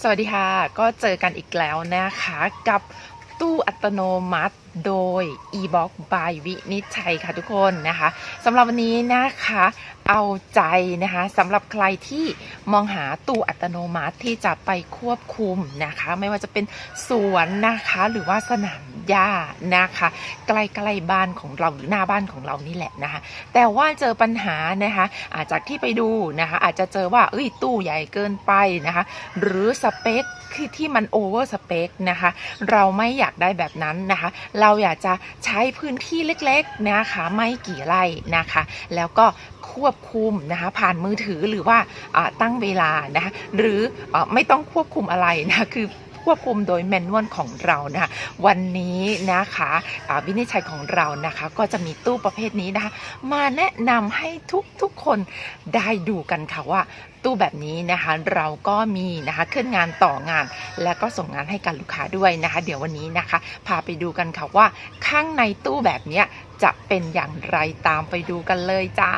สวัสดีค่ะ ก็เจอกันอีกแล้วนะคะ กับตู้อัตโนมัติ โดย e-box by วินิจฉัยค่ะทุกคนนะคะสำหรับวันนี้นะคะเอาใจนะคะสำหรับใครที่มองหาตู้อัตโนมัติที่จะไปควบคุมนะคะ ไม่ว่าจะเป็นสวนนะคะหรือว่าสนามหญ้านะคะ ใกล้ๆบ้านของเราหรือหน้าบ้านของเรานี่แหละนะคะ แต่ว่าเจอปัญหานะคะอาจากที่ไปดูนะคะ อาจจะเจอว่าเอ้ยตู้ใหญ่เกินไปนะคะ หรือสเปคที่มันโอเวอร์สเปคนะคะ เราไม่อยากได้แบบนั้นนะคะเราอยากจะใช้พื้นที่เล็กๆนะคะไม่กี่ไร่นะคะ แล้วก็ควบคุมนะคะผ่านมือถือหรือว่าตั้งเวลานะคะหรืออไม่ต้องควบคุมอะไรนะคือ ควบคุมโดยแมนนวลของเรานะคะวันนี้นะคะวินิจฉัยของเรานะคะก็จะมีตู้ประเภทนี้นะคะมาแนะนำให้ทุกทุกๆคนได้ดูกันค่ะว่าตู้แบบนี้นะคะเราก็มีนะคะเคลื่อนงานต่องาน และก็ส่งงานให้กับลูกค้าด้วยนะคะ เดี๋ยววันนี้นะคะ พาไปดูกันค่ะว่าข้างในตู้แบบนี้จะเป็นอย่างไรตามไปดูกันเลยจ้า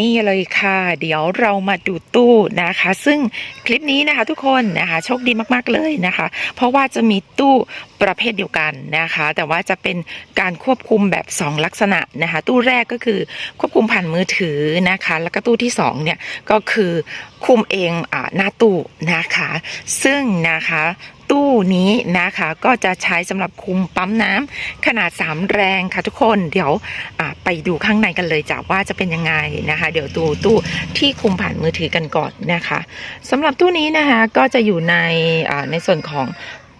นี่เลยค่ะ เดี๋ยวเรามาดูตู้นะคะ ซึ่งคลิปนี้นะคะทุกคนนะคะโชคดีมากๆเลยนะคะ เพราะว่าจะมีตู้ประเภทเดียวกันนะคะ แต่ว่าจะเป็นการควบคุมแบบ 2 ลักษณะนะคะ ตู้แรกก็คือควบคุมผ่านมือถือนะคะ แล้วก็ตู้ที่2เนี่ยก็คือคุมเองอ่าหน้าตู้นะคะ ซึ่งนะคะ ตู้นี้นะคะ ก็จะใช้สำหรับคุมปั๊มน้ำขนาด 3 แรงค่ะทุกคนเดี๋ยวไปดูข้างในกันเลยจ้ะว่าจะเป็นยังไงนะคะ เดี๋ยวดูตู้ที่คุมผ่านมือถือกันก่อนนะคะสำหรับตู้นี้นะคะก็จะอยู่ในในส่วนของ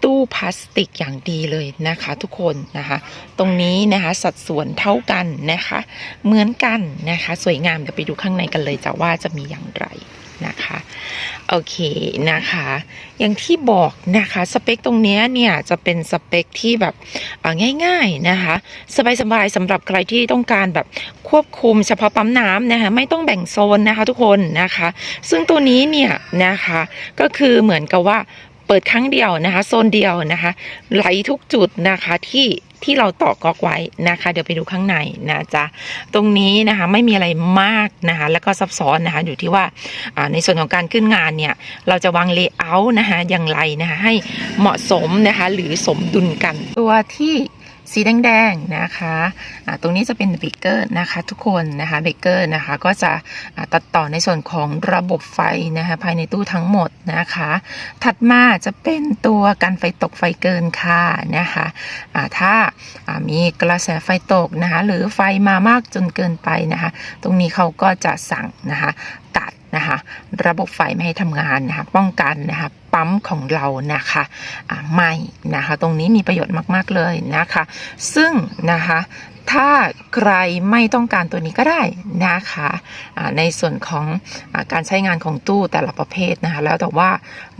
ตู้พลาสติกอย่างดีเลยนะคะทุกคนนะคะ ตรงนี้นะคะสัดส่วนเท่ากันนะคะ เหมือนกันนะคะ สวยงามเดี๋ยวไปดูข้างในกันเลยจ้ะว่าจะมีอย่างไร โอเคนะคะ อย่างที่บอกนะคะสเปคตรงนี้เนี่ยจะเป็นสเปคที่แบบง่ายๆนะคะ สบายๆสำหรับใครที่ต้องการแบบควบคุมเฉพาะปั๊มน้ำนะคะไม่ต้องแบ่งโซนนะคะทุกคนนะคะ ซึ่งตัวนี้เนี่ยนะคะก็คือเหมือนกับว่า เปิดครั้งเดียวนะคะโซนเดียวนะคะ ไหลทุกจุดนะคะที่ที่เราต่อก๊อกไว้นะคะ เดี๋ยวไปดูข้างในนะจ๊ะตรงนี้นะคะไม่มีอะไรมากนะคะ แล้วก็ซับซ้อนนะคะ อยู่ที่ว่าอ่าในส่วนของการขึ้นงานเนี่ย เราจะวางเลเยอร์นะคะอย่างไรนะคะ ให้เหมาะสมนะคะ หรือสมดุลกันตัวที่ สีแดงๆนะคะอ่าตรงนี้จะเป็นเบรกเกอร์นะคะทุกคนนะคะเบรกเกอร์นะคะก็จะตัดต่อในส่วนของระบบไฟนะคะภายในตู้ทั้งหมดนะคะ ถัดมาจะเป็นตัวกันไฟตกไฟเกินค่ะนะคะอ่าถ้ามีกระแสไฟตกนะคะหรือไฟมามากจนเกินไปนะคะ ตรงนี้เขาก็จะสั่งนะคะ นะคะระบบไฟไม่ให้ทำงานนะคะป้องกันนะคะปั๊มของเรานะคะไม่นะคะตรงนี้มีประโยชน์มาก ๆ เลยนะคะ ซึ่งนะคะ ถ้าใครไม่ต้องการตัวนี้ก็ได้นะคะในส่วนของอการใช้งานของตู้แต่ละประเภทนะคะ แล้วแต่ว่า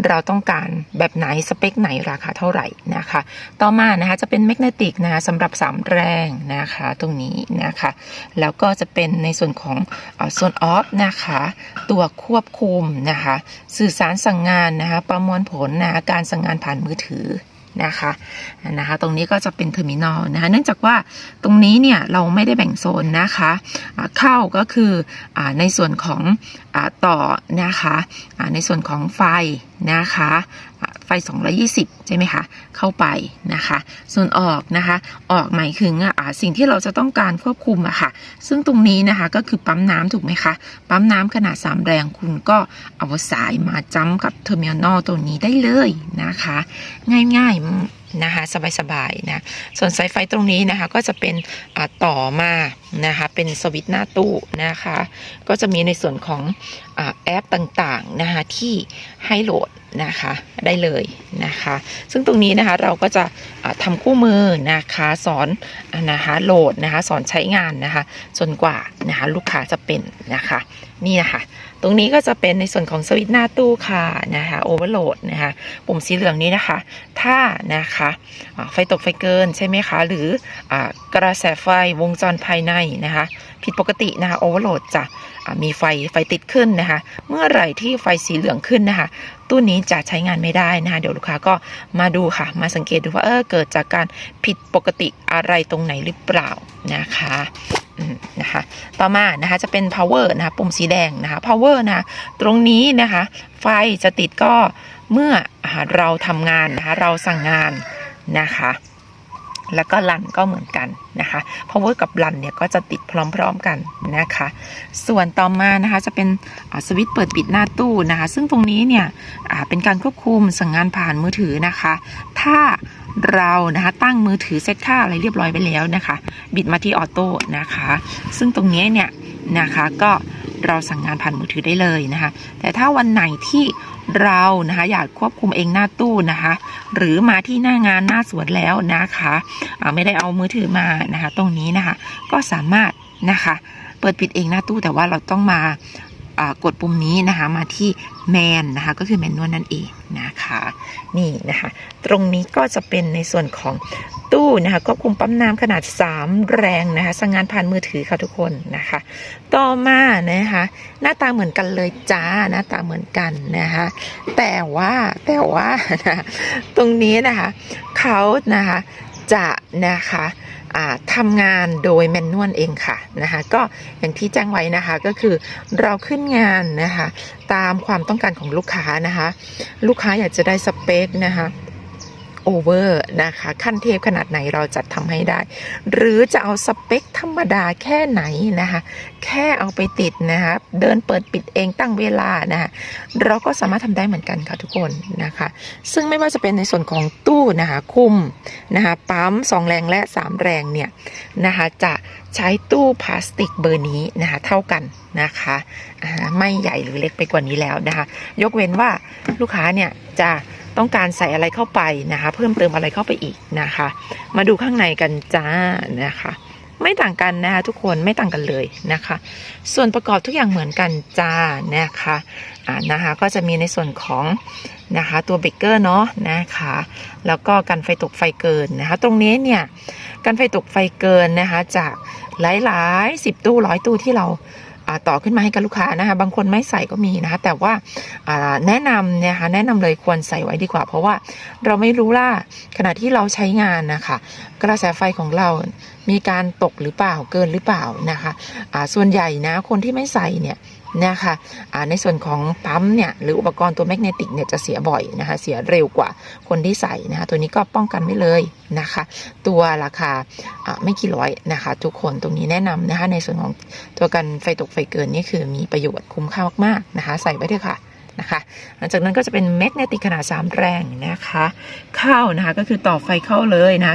เราต้องการแบบไหนสเปคไหนราคาเท่าไหร่นะคะ ต่อมานะคะจะเป็นแมกเนติกนะคะสำหรับ3แรงนะคะตรงนี้นะคะ แล้วก็จะเป็นในส่วนของโซนออฟนะคะ ตัวควบคุมนะคะ สื่อสารสั่งงานนะคะ ประมวลผลนะะการสั่งงานผ่านมือถือ นะคะนะคะ ตรงนี้ก็จะเป็นเทอร์มินอลนะคะ เนื่องจากว่าตรงนี้เนี่ยเราไม่ได้แบ่งโซนนะคะเข้าก็คืออในส่วนของอต่อนะคะในส่วนของไฟนะคะ ไฟ 220 ใช่ไหมคะ เข้าไปนะคะ ส่วนออกนะคะ ออกหมายถึงอ่าสิ่งที่เราจะต้องการควบคุมอะค่ะ ซึ่งตรงนี้นะคะก็คือปั๊มน้ำถูกไหมคะ ปั๊มน้ำขนาด 3 แรงคุณก็เอาสายมาจ้ำกับเทอร์มินอลตัวนี้ได้เลยนะคะ ง่ายๆนะคะ สบายๆนะ ส่วนสายไฟตรงนี้นะคะก็จะเป็นอ่าต่อมานะคะ เป็นสวิตช์หน้าตู้นะคะ ก็จะมีในส่วนของ แอปต่างๆนะคะที่ให้โหลดนะคะได้เลยนะคะ ซึ่งตรงนี้นะคะเราก็จะทำคู่มือนะคะสอนนะคะโหลดนะคะสอนใช้งานนะคะจนกว่านะคะลูกค้าจะเป็นนะคะนี่นะคะตรงนี้ก็จะเป็นในส่วนของสวิตช์หน้าตู้ค่ะนะคะโอเวอร์โหลดนะคะปุ่มสีเหลืองนี้นะคะ ถ้านะคะไฟตกไฟเกินใช่ไหมคะ หรืออกระแสไฟวงจรภายในนะคะ ผิดปกตินะคะโอเวอร์โหลดจะ มีไฟไฟติดขึ้นนะคะ เมื่อไหร่ที่ไฟสีเหลืองขึ้นนะคะ ตู้นี้จะใช้งานไม่ได้นะคะ เดี๋ยวลูกค้าก็มาดูค่ะ มาสังเกตดูว่าเออเกิดจากการผิดปกติอะไรตรงไหนหรือเปล่านะคะอืมนะคะต่อมานะคะจะเป็น power นะคะปุ่มสีแดงนะคะ power นะะตรงนี้นะคะ ไฟจะติดก็เมื่ออเราทำงานนะคะเราสั่งงานนะคะ แล้วก็รันก็เหมือนกันนะคะ power กับรันเนี่ยก็จะติดพร้อมๆกันนะคะ ส่วนต่อมานะคะจะเป็นสวิตช์เปิดปิดหน้าตู้นะคะ ซึ่งตรงนี้เนี่ยเป็นการควบคุมสั่งงานผ่านมือถือนะคะ ถ้าเรานะคะตั้งมือถือเซตค่าอะไรเรียบร้อยไปแล้วนะคะ บิดมาที่ออโต้นะคะ ซึ่งตรงนี้เนี่ยนะคะก็ เราสั่งงานผ่านมือถือได้เลยนะคะ แต่ถ้าวันไหนที่เรานะคะอยากควบคุมเองหน้าตู้นะคะ หรือมาที่หน้างานหน้าสวนแล้วนะคะไม่ได้เอามือถือมานะคะ ตรงนี้นะคะ ก็สามารถนะคะ เปิดปิดเองหน้าตู้แต่ว่าเราต้องมา กดปุ่มนี้นะคะมาที่แมนนะคะก็คือแมนนวลนั่นเองนะคะนี่นะคะตรงนี้ก็จะเป็นในส่วนของตู้นะคะควบคุมปั๊มน้ำขนาด 3 แรงนะคะสั่งงานผ่านมือถือค่ะทุกคนนะคะ ต่อมานะคะหน้าตาเหมือนกันเลยจ้าหน้าตาเหมือนกันนะคะแต่ว่าแต่ว่านะตรงนี้นะคะเขานะคะ จะนะคะทำงานโดยแมนนวลเองค่ะนะคะก็อย่างที่แจ้งไว้นะคะก็คือเราขึ้นงานนะคะตามความต้องการของลูกค้านะคะลูกค้าอยากจะได้สเปคนะคะ โอเวอร์นะคะ ขั้นเทพขนาดไหนเราจัดทำให้ได้ หรือจะเอาสเปคธรรมดาแค่ไหนนะคะ แค่เอาไปติดนะคะเดินเปิดปิดเองตั้งเวลานะคะเราก็สามารถทำได้เหมือนกันค่ะทุกคนนะคะ ซึ่งไม่ว่าจะเป็นในส่วนของตู้นะคะคุมนะคะปั๊มสองแรงและ3แรงเนี่ยนะคะจะใช้ตู้พลาสติกเบอร์นี้นะคะเท่ากันนะคะไม่ใหญ่หรือเล็กไปกว่านี้แล้วนะคะ ยกเว้นว่าลูกค้าเนี่ยจะ ต้องการใส่อะไรเข้าไปนะคะ เพิ่มเติมอะไรเข้าไปอีกนะคะ มาดูข้างในกันจ้านะคะ ไม่ต่างกันนะคะทุกคนไม่ต่างกันเลยนะคะ ส่วนประกอบทุกอย่างเหมือนกันจ้านะคะอ่านะคะก็จะมีในส่วนของนะคะตัวเบรกเกอร์เนาะนะคะ แล้วก็กันไฟตกไฟเกินนะคะ ตรงนี้เนี่ยกันไฟตกไฟเกินนะคะจากหลายๆสิบตู้ร้อยตู้ที่เรา ต่อขึ้นมาให้กับลูกค้านะคะบางคนไม่ใส่ก็มีนะคะแต่ว่าแนะนำเนี่ยนะคะแนะนำเลยควรใส่ไว้ดีกว่า เพราะว่าเราไม่รู้ล่าขณะที่เราใช้งานนะคะกระแสไฟของเรามีการตกหรือเปล่าเกินหรือเปล่านะคะส่วนใหญ่นะคนที่ไม่ใส่เนี่ย นะคะอ่าในส่วนของปั๊มเนี่ยหรืออุปกรณ์ตัวแมกเนติกเนี่ยจะเสียบ่อยนะคะเสียเร็วกว่าคนที่ใส่นะคะตัวนี้ก็ป้องกันไว้เลยนะคะ ตัวราคาอ่าไม่กี่ร้อยนะคะ ทุกคนตรงนี้แนะนำนะคะในส่วนของตัวกันไฟตกไฟเกินนี่คือมีประโยชน์คุ้มค่ามากๆนะคะ ใส่ไว้เถอะค่ะ นะคะหลังจากนั้นก็จะเป็นแมกเนติกขนาด 3 แรงนะคะ เข้านะคะก็คือต่อไฟเข้าเลยนะ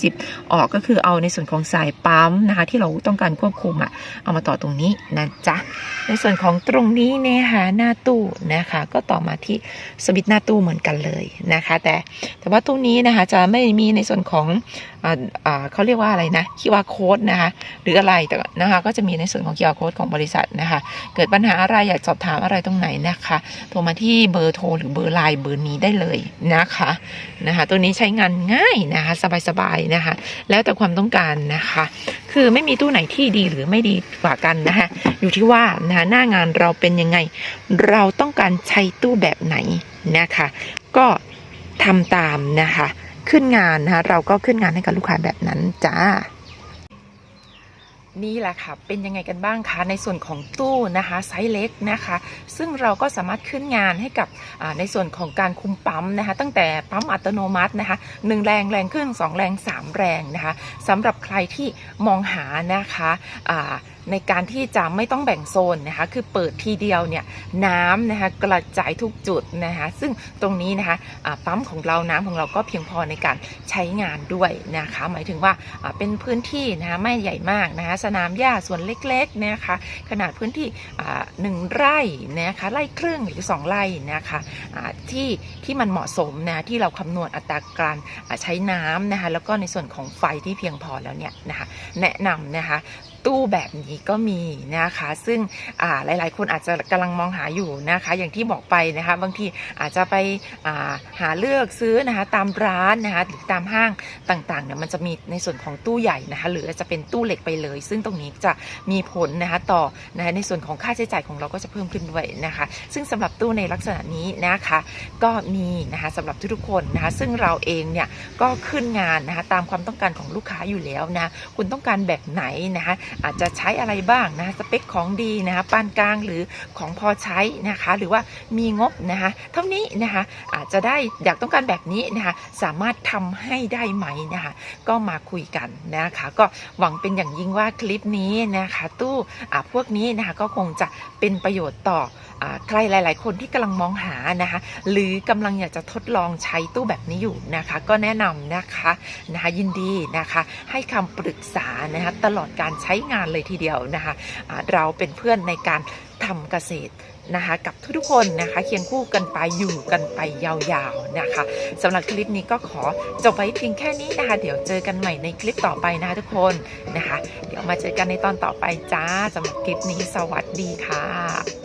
220 ออกก็คือเอาในส่วนของสายปั๊มนะคะ ที่เราต้องการควบคุมอะเอามาต่อตรงนี้นะจ๊ะในส่วนของตรงนี้นะคะหน้าตู้นะคะ ก็ต่อมาที่สวิตช์หน้าตู้เหมือนกันเลยนะคะ แต่แต่ว่าตู้นี้นะคะจะไม่มีในส่วนของ เขาเรียกว่าอะไรนะ QR code นะคะหรืออะไรแต่นะคะก็จะมีในส่วนของ QR code ของบริษัทนะคะ เกิดปัญหาอะไรอยากสอบถามอะไรตรงไหนนะคะโทรมาที่เบอร์โทรหรือเบอร์ไลน์เบอร์นี้ได้เลยนะคะนะคะตัวนี้ใช้งานง่ายนะคะสบายๆนะคะ แล้วแต่ความต้องการนะคะ คือไม่มีตู้ไหนที่ดีหรือไม่ดีกว่ากันนะคะอยู่ที่ว่านะคะหน้างานเราเป็นยังไง เราต้องการใช้ตู้แบบไหนนะคะ ก็ทำตามนะคะ ขึ้นงานนะคะเราก็ขึ้นงานให้กับลูกค้าแบบนั้นจ้านี่แหละค่ะ เป็นยังไงกันบ้างคะ ในส่วนของตู้นะคะไซส์เล็กนะคะ ซึ่งเราก็สามารถขึ้นงานให้กับในส่วนของการคุมปั๊มนะคะ ตั้งแต่ปั๊มอัตโนมัตินะคะหนึ่งแรงแรงครึ่งสองแรงสามแรงนะคะสำหรับใครที่มองหานะคะอ่า ในการที่จะไม่ต้องแบ่งโซนนะคะ คือเปิดทีเดียวเนี่ยน้ำนะคะกระจายทุกจุดนะคะ ซึ่งตรงนี้นะคะอ่าปั๊มของเราน้ำของเราก็เพียงพอในการใช้งานด้วยนะคะ หมายถึงว่าเป็นพื้นที่นะคะไม่ใหญ่มากนะคะสนามหญ้าส่วนเล็กๆนะคะ ขนาดพื้นที่หนึ่งไร่นะคะไร่ครึ่งหรือ 2 ไร่นะคะอ่าที่ที่มันเหมาะสมนะที่เราคำนวณอัตราการใช้น้ำนะคะแล้วก็ในส่วนของไฟที่เพียงพอแล้วเนี่ยนะคะแนะนำนะคะ ตู้แบบนี้ก็มีนะคะ ซึ่งหลาย ๆ คนอาจจะกำลังมองหาอยู่นะคะ อย่างที่บอกไปนะคะ บางทีอาจจะไปาหาเลือกซื้อนะคะตามร้านนะคะหรือตามห้างต่างๆเนี่ยมันจะมีในส่วนของตู้ใหญ่นะคะ หรือจะเป็นตู้เหล็กไปเลย ซึ่งตรงนี้จะมีผลนะคะต่อนะคะในส่วนของค่าใช้จ่ายของเราก็จะเพิ่มขึ้นด้วยนะคะ ซึ่งสำหรับตู้ในลักษณะนี้นะคะ ก็มีนะคะสำหรับทุกๆคนนะคะ ซึ่งเราเองเนี่ยก็ขึ้นงานนะคะตามความต้องการของลูกค้าอยู่แล้วนะคุณต้องการแบบไหนนะคะอาจจะใช้อะไรบ้างนะสเปคของดีนะคะปานกลางหรือของพอใช้นะคะ หรือว่ามีงบนะคะเท่านี้นะคะอาจจะได้อยากต้องการแบบนี้นะคะสามารถทำให้ได้ไหมนะคะก็มาคุยกันนะคะ ก็หวังเป็นอย่างยิ่งว่าคลิปนี้นะคะตู้อ่าพวกนี้นะคะก็คงจะเป็นประโยชน์ต่ออ่าใครหลาย ๆ คนที่กำลังมองหานะคะ หรือกำลังอยากจะทดลองใช้ตู้แบบนี้อยู่นะคะ ก็แนะนำนะคะนะคะยินดีนะคะ ให้คำปรึกษานะคะตลอดการใช้งานเลยทีเดียวนะคะะเราเป็นเพื่อนในการทำเกษตรนะคะกับทุกๆคนนะคะเคียงคู่กันไปอยู่กันไปยาวๆนะคะสำหรับคลิปนี้ก็ขอจบไว้เพียงแค่นี้นะคะเดี๋ยวเจอกันใหม่ในคลิปต่อไปนะคะทุกคนนะคะ เดี๋ยวมาเจอกันในตอนต่อไปจ้าสำหรับคลิปนี้สวัสดีค่ะ